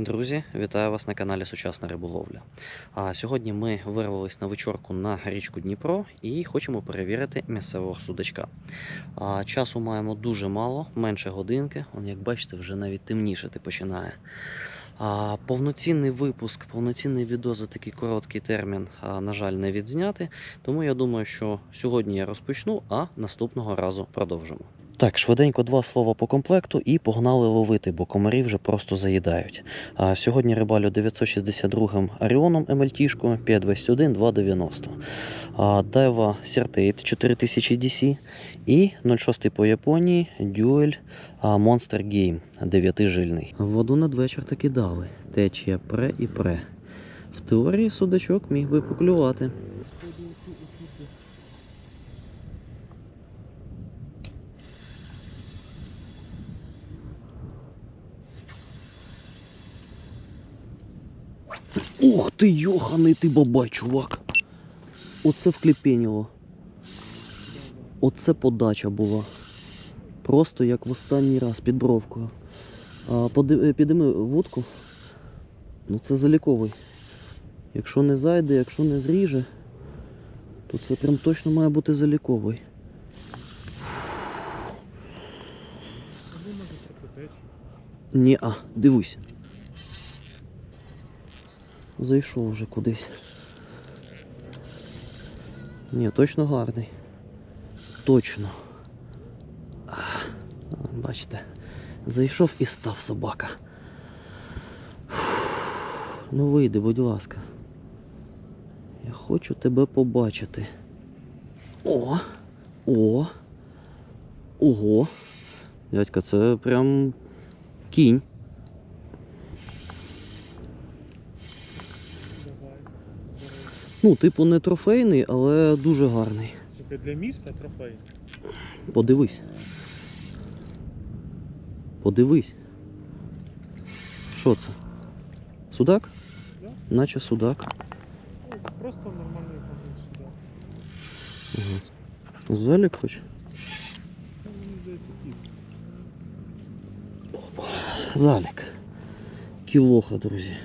Друзі, вітаю вас на каналі Сучасна риболовля. А сьогодні ми вирвались на вечорку на річку Дніпро і хочемо перевірити місцевого судачка. А часу маємо дуже мало, менше годинки. Он, як бачите, вже навіть темнішати починає. А, повноцінний випуск, повноцінний відео за такий короткий термін, а, на жаль, не відзняти. Тому я думаю, що сьогодні я розпочну, а наступного разу продовжимо. Так, швиденько два слова по комплекту і погнали ловити, бо комарі вже просто заїдають. А сьогодні рибалю 962 Аріоном МЛТшкою 521 290. А Дайва Сертейт 4000 DC і 06 по Японії а, Monster Game 9 жильний. Воду надвечір таки дали. Течія пре і пре. В теорії судачок міг би поклювати. Ух ти, йоханий ти бабай, чувак. Оце вкліпеніло. Оце подача була. Просто як в останній раз під бровкою. А, е, підійми вудку. Ну це заліковий. Якщо не зайде, якщо не зріже, то це прям точно має бути заліковий. Ні, а, дивись. Зайшов вже кудись. Ні, точно гарний. Точно. Бачите, зайшов і став собака. Ну вийди, будь ласка. Я хочу тебе побачити. О! О! Ого! Дядька, це прям кінь. Давай. Бери. Ну, типу, не трофейний, але дуже гарний. Слухай, для міста трофей. Подивись. Подивись. Що це? Судак? Да? Наче судак. Ну, просто нормальний ходить сюди. Угу. Залік хоч? Та мені здається, кіт. Залік. Кілоха, друзі.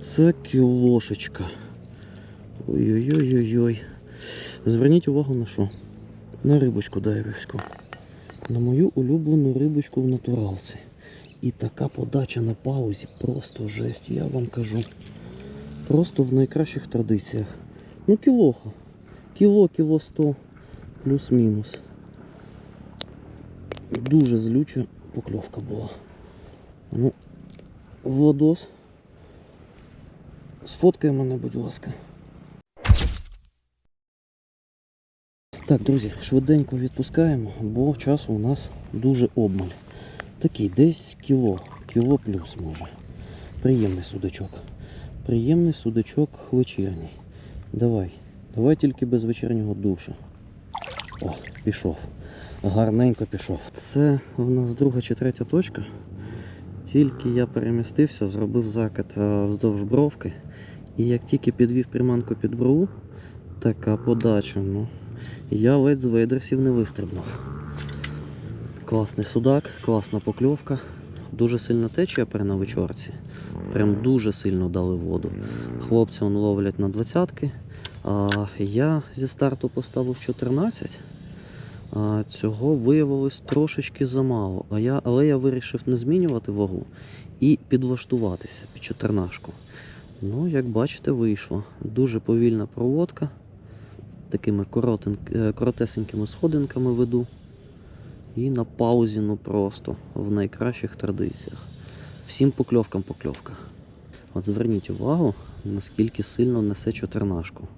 Це кілошечка. Ой-ой-ой-ой-ой. Зверніть увагу на що? На рибочку дайвівську. На мою улюблену рибочку в натуралці. І така подача на паузі просто жесть, я вам кажу. Просто в найкращих традиціях. Ну, кілоха. Кіло, кіло сто, плюс-мінус. Дуже злюча покльовка була. Ну, Владос. Сфоткай мене, будь ласка. Так, друзі, швиденько відпускаємо, бо часу у нас дуже обмаль. Такий десь кіло, кіло плюс може. Приємний судачок. Приємний судачок вечірній. Давай, давай тільки без вечірнього душа. О, пішов. Гарненько пішов. Це в нас друга чи третя точка. Тільки я перемістився, зробив закид е, вздовж бровки. І як тільки підвів приманку під брову, така подача, ну, я ледь з вейдерсів не вистрибнув. Класний судак, класна покльовка. Дуже сильна течія при на вечорці. Прям дуже сильно дали воду. Хлопці он ловлять на двадцятки. А я зі старту поставив 14. А, цього виявилось трошечки замало. А я, але я вирішив не змінювати вагу і підлаштуватися під чотирнашку. Ну, як бачите, вийшло. Дуже повільна проводка. Такими е, коротесенькими сходинками веду. І на паузі, ну просто в найкращих традиціях. Всім покльовкам покльовка. От зверніть увагу, наскільки сильно несе чотирнашку.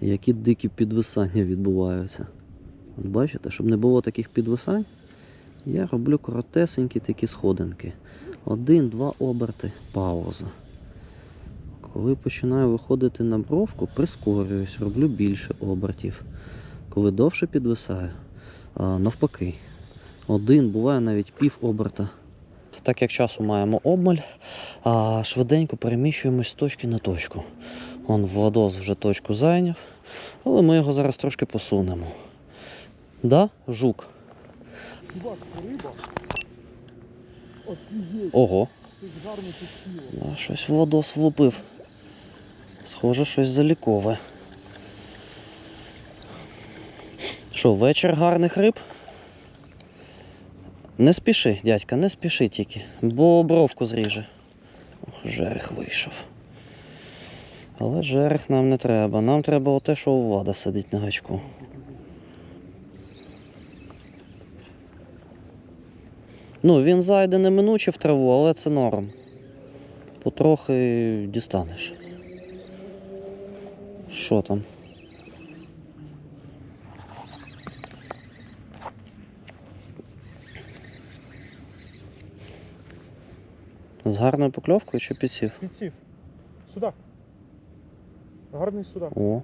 Які дикі підвисання відбуваються. От бачите, щоб не було таких підвисань, я роблю коротесенькі такі сходинки. Один-два оберти, пауза. Коли починаю виходити на бровку, прискорююсь, роблю більше обертів. Коли довше підвисаю, навпаки. Один, буває навіть пів оберта. Так як часу маємо обмаль, швиденько переміщуємось з точки на точку. Он Владос вже точку зайняв, але ми його зараз трошки посунемо. Да, жук. Ого. Щось Владос влупив. Схоже, щось залікове. Що, вечір гарних риб? Не спіши, дядька, не спіши тільки, бо бровку зріже. Жерех вийшов. Але жерех нам не треба. Нам треба оте, що у влада сидить на гачку. Ну, він зайде неминуче в траву, але це норм. Потрохи дістанеш. Що там? З гарною покльовкою чи підсів? Підсів. Судак. Гарний судак. О,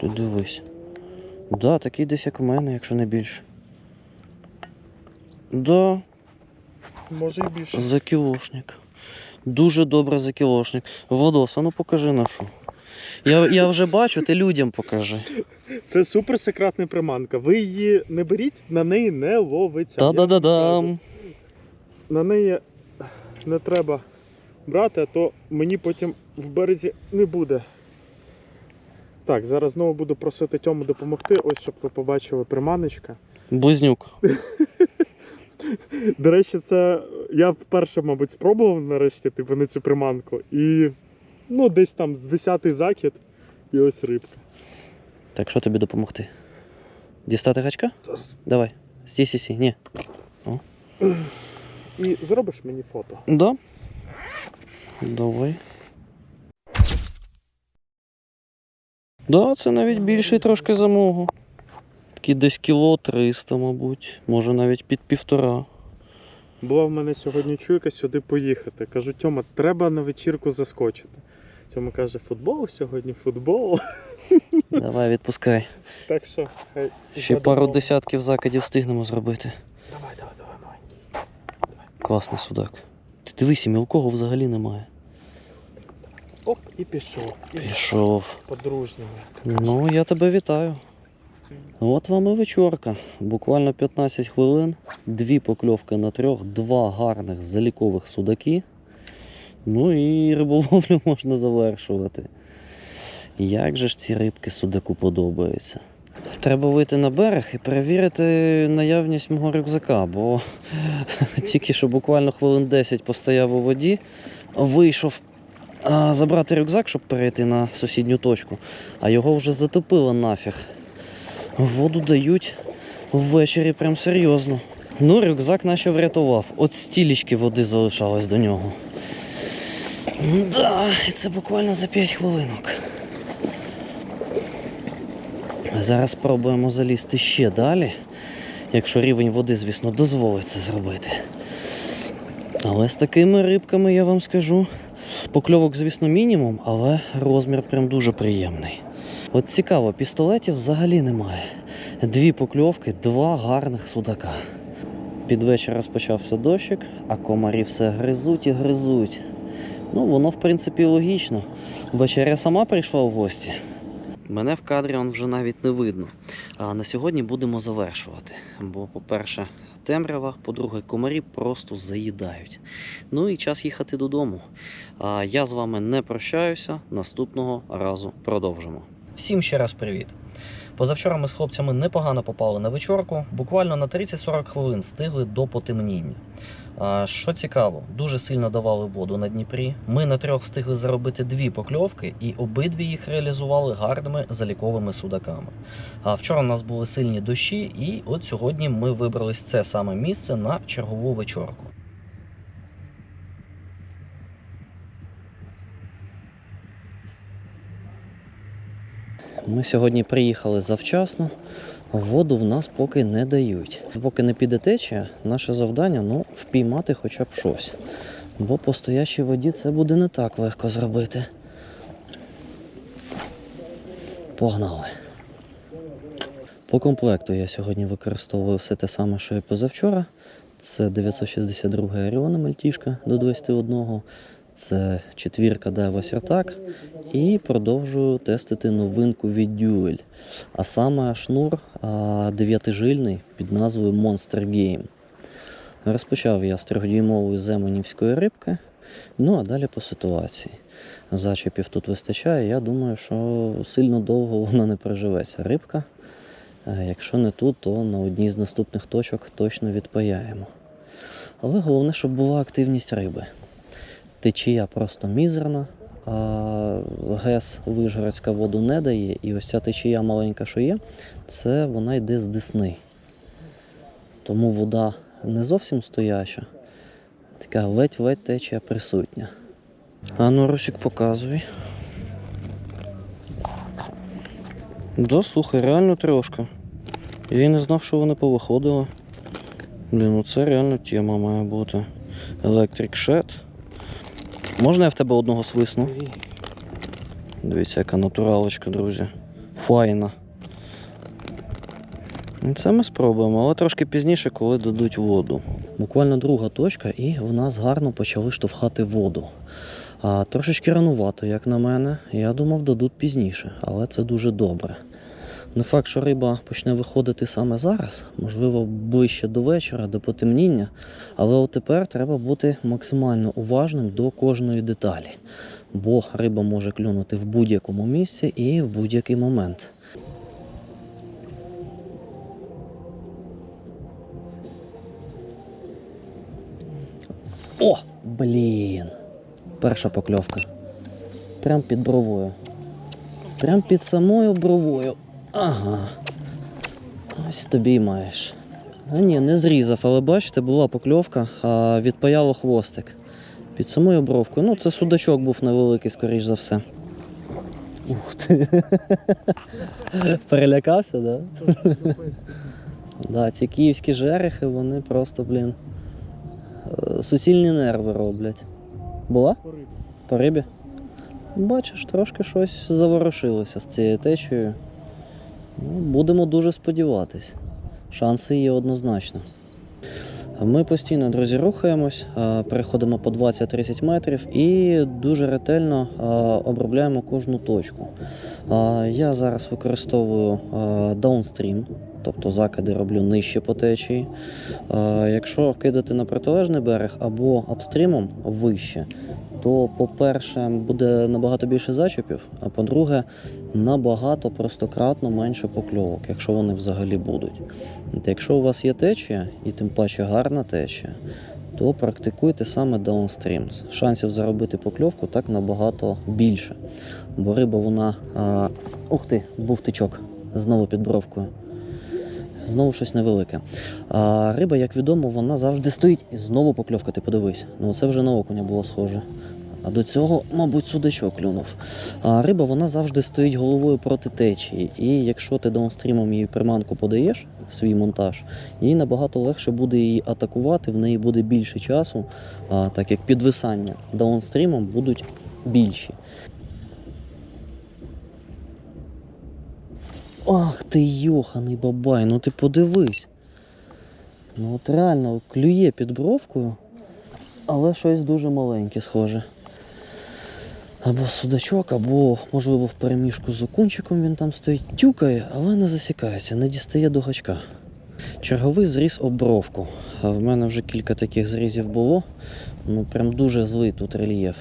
ти дивись. Да, такий десь як у мене, якщо не більше. Да, Може і більше. закілошник. Дуже добре закілошник. Водос, а ну покажи нашу. Я, я вже бачу, ти людям покажи. Це супер секретна приманка. Ви її не беріть, на неї не ловиться. Та-да-да-дам. На неї не треба брати, а то мені потім в березі не буде. Так, зараз знову буду просити Тьому допомогти. Ось щоб ви побачили приманочка. Близнюк. До речі, це я вперше, мабуть, спробував нарешті типу, на цю приманку. І ну, десь там 10-й закид, і ось рибка. Так що тобі допомогти? Дістати гачка? Давай. Стій, сі, сі. Ні. І зробиш мені фото. Да. Давай. Да, це навіть більший трошки за мого. Такий десь кіло 300, мабуть. Може навіть під півтора. Була в мене сьогодні чуйка сюди поїхати. Кажу, Тьома, треба на вечірку заскочити. Тьома каже, футбол сьогодні, футбол. Давай, відпускай. Так що, хай. Ще пару допомогу. десятків закидів встигнемо зробити. Давай, давай, давай, маленький. Класний судак. Ти дивись, мілкого взагалі немає. Оп, і пішов. І Пішов. по-дружньому. Ну, я тебе вітаю. От вам і вечорка. Буквально 15 хвилин, дві покльовки на трьох, два гарних залікових судаки. Ну і риболовлю можна завершувати. Як же ж ці рибки судаку подобаються? Треба вийти на берег і перевірити наявність мого рюкзака, бо тільки що буквально хвилин 10 постояв у воді, вийшов забрати рюкзак, щоб перейти на сусідню точку, а його вже затопило нафіг. Воду дають ввечері прям серйозно. Ну, рюкзак наче врятував. От стілічки води залишалось до нього. Да, і це буквально за 5 хвилинок. Зараз спробуємо залізти ще далі, якщо рівень води, звісно, дозволить це зробити. Але з такими рибками я вам скажу. Покльовок, звісно, мінімум, але розмір прям дуже приємний. От цікаво, пістолетів взагалі немає. Дві покльовки, два гарних судака. Під вечір розпочався дощик, а комарі все гризуть і гризуть. Ну, воно, в принципі, логічно. Вечеря сама прийшла в гості. Мене в кадрі он вже навіть не видно. А на сьогодні будемо завершувати. Бо, по-перше, темрява, по-друге, комарі просто заїдають. Ну і час їхати додому. А я з вами не прощаюся. Наступного разу продовжимо. Всім ще раз привіт. Позавчора ми з хлопцями непогано попали на вечорку. Буквально на 30-40 хвилин стигли до потемніння. Що цікаво, дуже сильно давали воду на Дніпрі. Ми на трьох встигли заробити дві покльовки, і обидві їх реалізували гарними заліковими судаками. А вчора у нас були сильні дощі, і от сьогодні ми вибрались це саме місце на чергову вечорку. Ми сьогодні приїхали завчасно, воду в нас поки не дають. Поки не піде течія, наше завдання ну, впіймати хоча б щось. Бо по стоячій воді це буде не так легко зробити. Погнали. По комплекту я сьогодні використовую все те саме, що і позавчора. Це 962 Аріона Мальтішка до 21. Це четвірка Daiwa Sirtak. І продовжую тестити новинку від Duel. А саме шнур дев'ятижильний під назвою Monster Game. Розпочав я з трьохдюймової земенівської рибки, ну а далі по ситуації. Зачепів тут вистачає, я думаю, що сильно довго вона не проживеться. Рибка. Якщо не тут, то на одній з наступних точок точно відпаяємо. Але головне, щоб була активність риби. Течія просто мізерна, а ГЕС Вижгородська воду не дає, і ось ця течія маленька, що є, це вона йде з Десни. Тому вода не зовсім стояча, така ледь-ледь течія присутня. А ну, Русік, показуй. Да, слухай, реально трошка. Я і не знав, що вони повиходили. Блін, ну це реально тема має бути. Electric Shed. Можна я в тебе одного свисну? Дивіться, яка натуралочка, друзі. Файна. Це ми спробуємо, але трошки пізніше, коли дадуть воду. Буквально друга точка, і в нас гарно почали штовхати воду. А, трошечки ранувато, як на мене. Я думав, дадуть пізніше, але це дуже добре. Не факт, що риба почне виходити саме зараз, можливо, ближче до вечора, до потемніння. Але от тепер треба бути максимально уважним до кожної деталі, бо риба може клюнути в будь-якому місці і в будь-який момент. О, блін! Перша покльовка. Прям під бровою. Прям під самою бровою. Ага. Ось тобі й маєш. А ні, не зрізав, але бачите, була покльовка, а відпаяло хвостик. Під самою бровкою. Ну, це судачок був невеликий, скоріш за все. Ух ти. Перелякався, так? Да? Да, ці київські жерехи, вони просто, блін, е, суцільні нерви роблять. Була? По рибі? Бачиш, трошки щось заворушилося з цією течією. Ну, будемо дуже сподіватись. Шанси є однозначно. Ми постійно, друзі, рухаємось, переходимо по 20-30 метрів і дуже ретельно обробляємо кожну точку. Я зараз використовую даунстрім, тобто закиди роблю нижче по течії. Якщо кидати на протилежний берег або апстрімом вище, то, по-перше, буде набагато більше зачепів, а по-друге, набагато простократно менше покльовок, якщо вони взагалі будуть. От Якщо у вас є течія, і тим паче гарна течія, то практикуйте саме даунстрім. Шансів заробити покльовку так набагато більше. Бо риба вона. А... Ух ти, був тичок знову під бровкою. Знову щось невелике. А риба, як відомо, вона завжди стоїть і знову покльовка, ти подивись. Ну це вже на окуня було схоже. А до цього, мабуть, судачок клюнув. А риба вона завжди стоїть головою проти течії. І якщо ти даунстрімом її приманку подаєш, свій монтаж, їй набагато легше буде її атакувати, в неї буде більше часу, а, так як підвисання даунстрімом будуть більші. Ах ти йоханий бабай, ну ти подивись. Ну от реально клює під бровкою, але щось дуже маленьке схоже. Або судачок, або, можливо, в переміжку з окунчиком він там стоїть, тюкає, але не засікається, не дістає до гачка. Черговий зріз об бровку. А в мене вже кілька таких зрізів було. Ну прям дуже злий тут рельєф.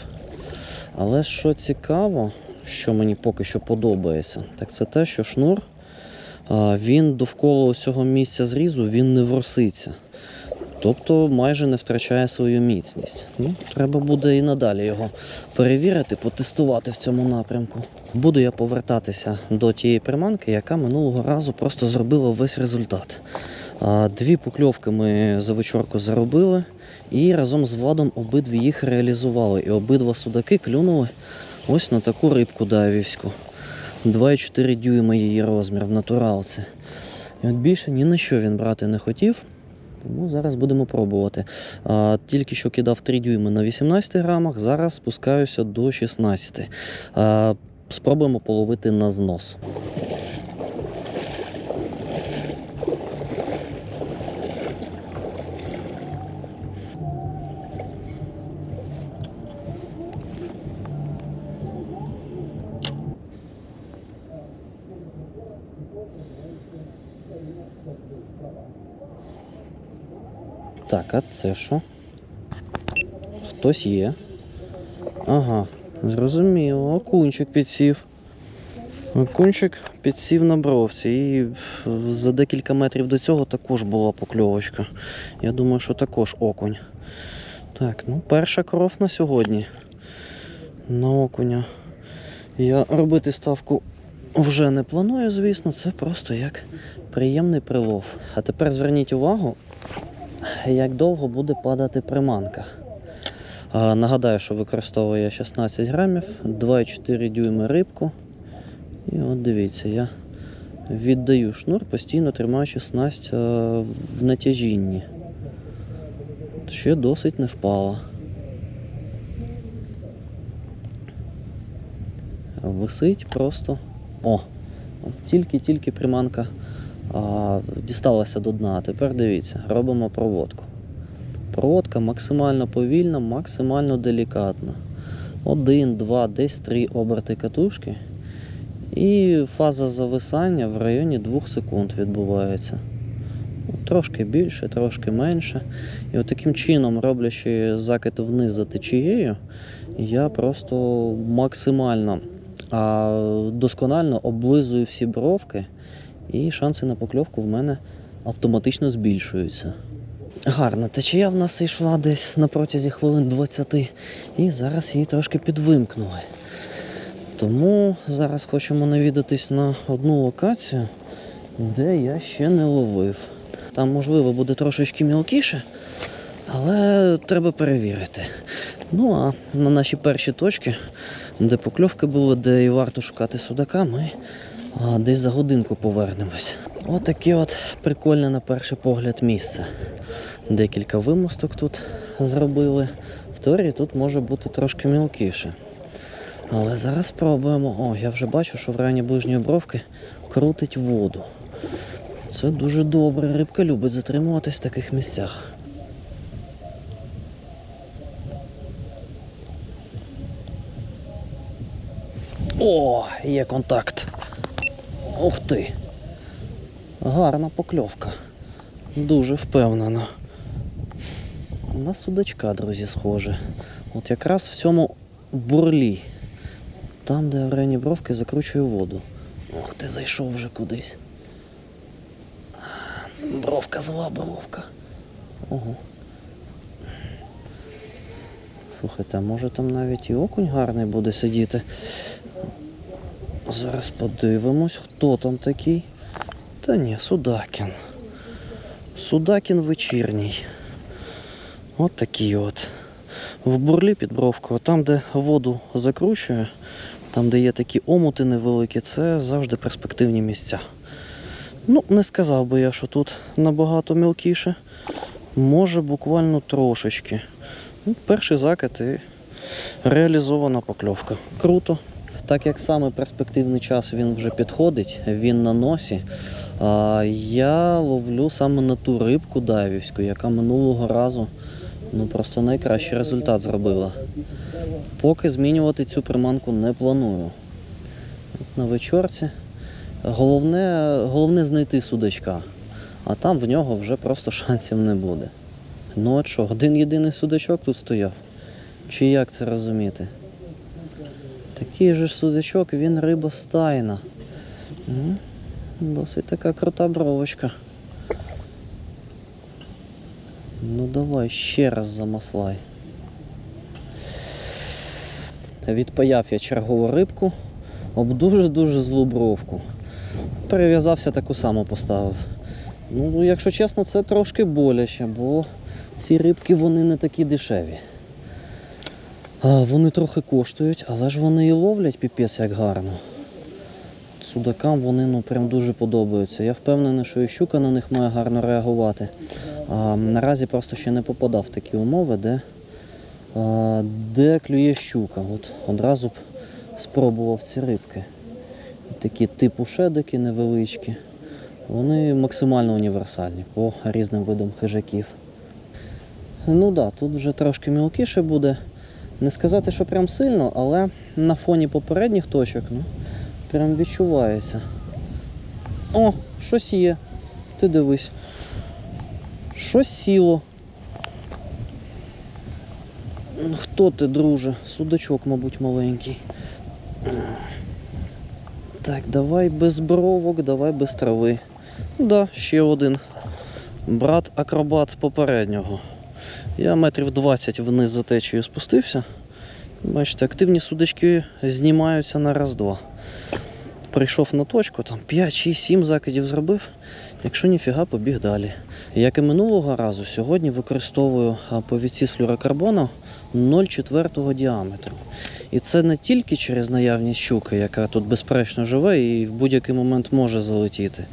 Але що цікаво, що мені поки що подобається, так це те, що шнур він довкола цього місця зрізу він не ворситься. Тобто майже не втрачає свою міцність. Ну, треба буде і надалі його перевірити, потестувати в цьому напрямку. Буду я повертатися до тієї приманки, яка минулого разу просто зробила весь результат. Дві покльовки ми за вечірку заробили, і разом з Владом обидві їх реалізували. І обидва судаки клюнули ось на таку рибку дайвівську. 2,4 дюйма її розмір в натуралці. І от більше ні на що він брати не хотів. Тому зараз будемо пробувати. А, тільки що кидав 3 дюйми на 18 грамах, зараз спускаюся до 16. А, спробуємо половити на знос. Так, а це що? Хтось є. Ага, зрозуміло, окунчик підсів. Окунчик підсів на бровці. І за декілька метрів до цього також була покльовочка. Я думаю, що також окунь. Так, ну перша кров на сьогодні. На окуня. Я робити ставку вже не планую, звісно, це просто як приємний прилов. А тепер зверніть увагу, як довго буде падати приманка. Нагадаю, що використовую я 16 грамів, 2,4 дюйми рибку. І от дивіться, я віддаю шнур, постійно тримаючи снасть в натяжінні. Ще досить не впала. Висить просто. О! Тільки-тільки приманка а, дісталася до дна. Тепер дивіться, робимо проводку. Проводка максимально повільна, максимально делікатна. Один, два, десь три оберти катушки. І фаза зависання в районі 2 секунд відбувається. Ну, Трошки більше, трошки менше. І от таким чином, роблячи закид вниз за течією, я просто максимально а, досконально облизую всі бровки, і шанси на покльовку в мене автоматично збільшуються. Гарна течія в нас йшла десь на протязі хвилин 20, і зараз її трошки підвимкнули. Тому зараз хочемо навідатись на одну локацію, де я ще не ловив. Там, можливо, буде трошечки мілкіше, але треба перевірити. Ну а на наші перші точки, де покльовки були, де і варто шукати судака, ми а, десь за годинку повернемось. Отаке от прикольне на перший погляд місце. Декілька вимосток тут зробили. В теорії тут може бути трошки мілкіше. Але зараз спробуємо. О, я вже бачу, що в районі ближньої бровки крутить воду. Це дуже добре. Рибка любить затримуватись в таких місцях. О, є контакт. Ух ти. Гарна покльовка. Дуже впевнена. На судачка, друзі, схоже. От якраз в цьому бурлі. Там, де в районі бровки закручує воду. Ох, ти зайшов вже кудись. Бровка зла, бровка. Ого. Слухайте, а може там навіть і окунь гарний буде сидіти. Зараз подивимось, хто там такий. Та ні, Судакін. Судакін вечірній. От такий от. В бурлі під бровкою, там, де воду закручує, там, де є такі омути невеликі, це завжди перспективні місця. Ну, не сказав би я, що тут набагато мілкіше. Може, буквально трошечки. Ну, перший закид і реалізована покльовка. Круто. Так як саме перспективний час він вже підходить, він на носі. А, я ловлю саме на ту рибку дайвівську, яка минулого разу ну, просто найкращий результат зробила. Поки змінювати цю приманку не планую. На вечорці. Головне, головне знайти судачка, а там в нього вже просто шансів не буде. Ну от що, один єдиний судачок тут стояв? Чи як це розуміти? Такий же ж судачок, він риба стайна. М, Досить така крута бровочка. Ну давай ще раз замаслай. Відпаяв я чергову рибку об дуже-дуже злу бровку. Перев'язався таку саму поставив. Ну, якщо чесно, це трошки боляче, бо ці рибки вони не такі дешеві. Вони трохи коштують, але ж вони і ловлять піпець як гарно. Судакам вони ну, прям дуже подобаються. Я впевнений, що і щука на них має гарно реагувати. А, наразі просто ще не попадав в такі умови, де, а, де клює щука. От одразу б спробував ці рибки. Такі типу шедики невеличкі. Вони максимально універсальні по різним видам хижаків. Ну так, да, тут вже трошки мілкіше буде. Не сказати, що прям сильно, але на фоні попередніх точок ну, прям відчувається. О, щось є. Ти дивись. Щось сіло. Хто ти, друже? Судачок, мабуть, маленький. Так, давай без бровок, давай без трави. Да, ще один. Брат-акробат попереднього. Я метрів 20 вниз за течією спустився. Бачите, активні судочки знімаються на раз-два. Прийшов на точку, там 5, 6, 7 закидів зробив. Якщо ніфіга, побіг далі. Як і минулого разу, сьогодні використовую повідці з флюрокарбону 0,4 діаметру. І це не тільки через наявність щуки, яка тут безперечно живе і в будь-який момент може залетіти.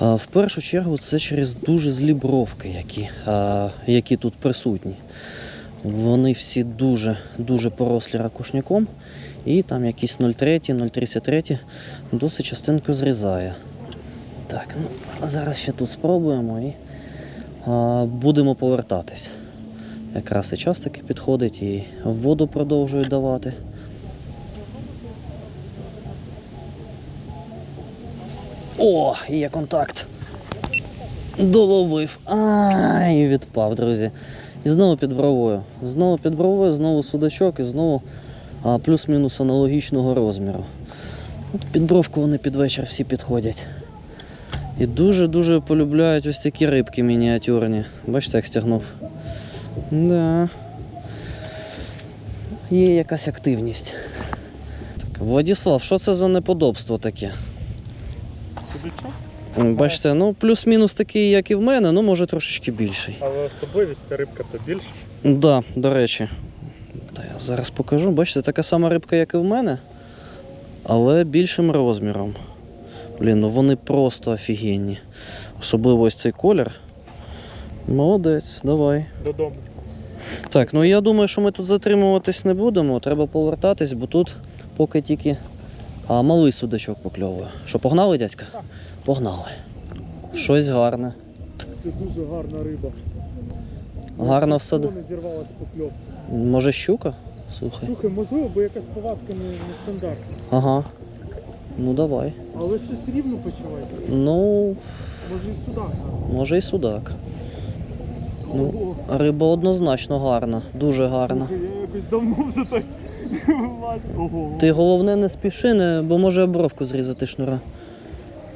В першу чергу це через дуже злі бровки, які, які тут присутні. Вони всі дуже дуже порослі ракушняком, і там якісь 0,3, 0,33 досить частинку зрізає. Так, ну зараз ще тут спробуємо і а, будемо повертатись. Якраз і час таки підходить, і воду продовжую давати. О, є контакт. Доловив. Ай, відпав, друзі. І знову під бровою. Знову під бровою, знову судачок і знову плюс-мінус аналогічного розміру. От під бровку вони під вечір всі підходять. І дуже-дуже полюбляють ось такі рибки мініатюрні. Бачите, як стягнув. Да. Є якась активність. Владіслав, що це за неподобство таке? Бачите, ну плюс-мінус такий, як і в мене, ну може трошечки більший. Але особливість рибка то більше. Да, до речі. Та я зараз покажу. Бачите, така сама рибка, як і в мене, але більшим розміром. Блін, ну вони просто офігенні. Особливо ось цей колір. Молодець, давай. Додому. Так, ну я думаю, що ми тут затримуватись не будемо. Треба повертатись, бо тут поки тільки а, малий судачок покльовує. Що, погнали, дядька? Погнали. Щось гарне. Це дуже гарна риба. Гарно всад... не зірвалась покльовка. Може щука? Слухай. Слухай, можливо, бо якась повадка не, нестандартна. Ага. Ну давай. Але щось рівно почуває. Ну, Може і сюди. може і судак. Ну, риба однозначно гарна, дуже гарна. Я якось давно вже так не. Ти головне не спіши, не, бо може обровку зрізати шнура.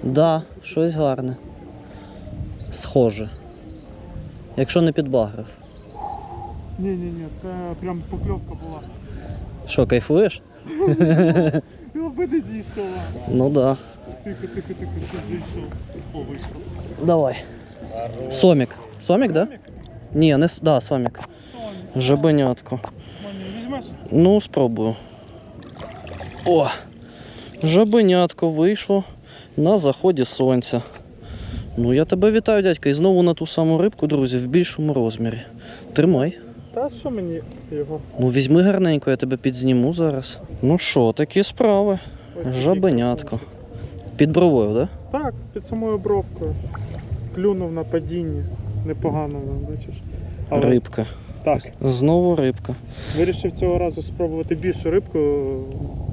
Да, щось гарне. Схоже. Якщо не підбагрив. Ні, ні, ні, це прям покльовка була. Що, кайфуєш? Аби не зійшла. Ну да. Тихо, тихо, тихо, що зійшов. О, вийшов. Давай. Сомік. Сомік, да? Ні, не с- да, сомік. Соня, Жабенятко. Візьмеш? Ну, спробую. О! Жабенятко вийшло на заході сонця. Ну, я тебе вітаю, дядька, і знову на ту саму рибку, друзі, в більшому розмірі. Тримай. Та що мені його? Ну, візьми гарненько, я тебе підзніму зараз. Ну що, такі справи. Ось Жабенятко. Під бровою, да? Так, під самою бровкою. Клюнув на падінні. Непогано, бачиш. Але Рибка. Так, Знову рибка. вирішив цього разу спробувати більшу рибку.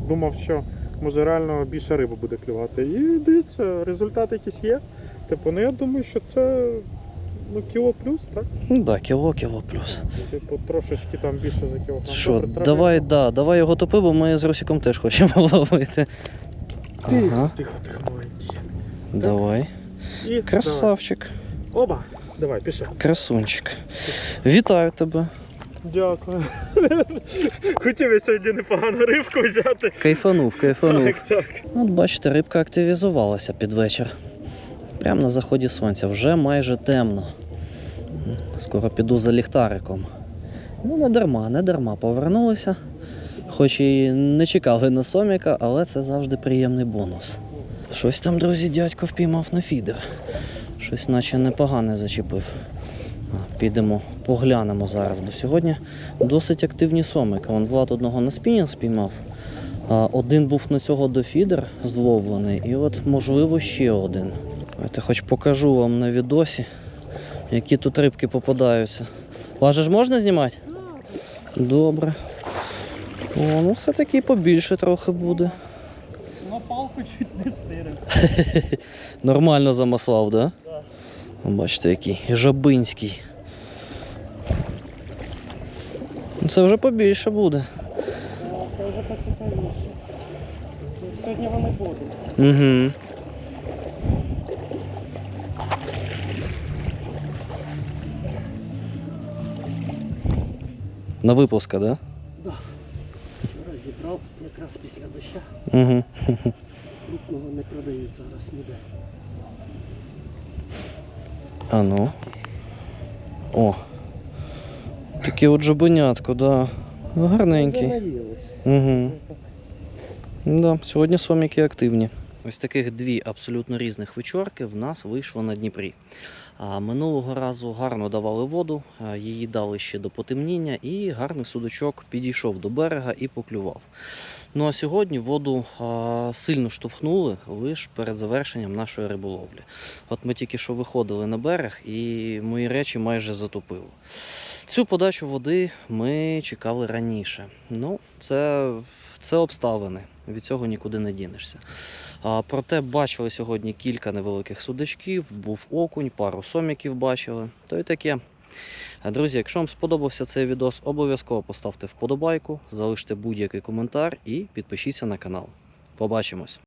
Думав, що може реально більше риби буде клювати. І дивіться, результат якийсь є. Типу, ну я думаю, що це ну, кіло плюс, так? Ну да, кіло, кіло плюс. Типу, трошечки там більше за кілограм. Що, Добре, треба- давай, да, давай його топи, бо ми з Росіком теж хочемо ловити. Тихо, Ага, тихо, тихо, маленький. давай. І Красавчик, Давай. Оба! Давай, пішов. красунчик. Вітаю тебе. Дякую. Хотів я сьогодні непогану рибку взяти. Кайфанув, кайфанув. Так, так. От бачите, рибка активізувалася під вечір. Прямо на заході сонця, вже майже темно. Скоро піду за ліхтариком. Ну, не дарма, не дарма повернулися. Хоч і не чекали на соміка, але це завжди приємний бонус. Щось там, друзі, дядько впіймав на фідер. Щось наче непогане зачепив. Підемо, поглянемо зараз, бо сьогодні досить активні сомики. Вон Влад одного на спінінг спіймав. Один був на цього дофідер зловлений, і от можливо ще один. Давайте хоч покажу вам на відосі, які тут рибки попадаються. Вас же ж можна знімати? Добре. О, ну все-таки побільше трохи буде. На палку чуть не стирив. Нормально замаслав, да? Бачите, який жабинський. Це вже побільше буде. Це вже поцікавіше. Сьогодні вони будуть. Угу. На випуска, да? Вчора зібрав якраз після дощу. Угу. Крупного не продають зараз ніде. А ну. О. Таке от жабенятко, да. Гарненький. Угу. Да, сьогодні соміки активні. Ось таких дві абсолютно різних вечорки в нас вийшло на Дніпрі. А минулого разу гарно давали воду, її дали ще до потемніння, і гарний судочок підійшов до берега і поклював. Ну а сьогодні воду сильно штовхнули лише перед завершенням нашої риболовлі. От ми тільки що виходили на берег, і мої речі майже затопило. Цю подачу води ми чекали раніше. Ну, це, це обставини. Від цього нікуди не дінешся. А, проте бачили сьогодні кілька невеликих судачків, був окунь, пару соміків бачили. То й таке. Друзі, якщо вам сподобався цей відос, обов'язково поставте вподобайку, залиште будь-який коментар і підпишіться на канал. Побачимось!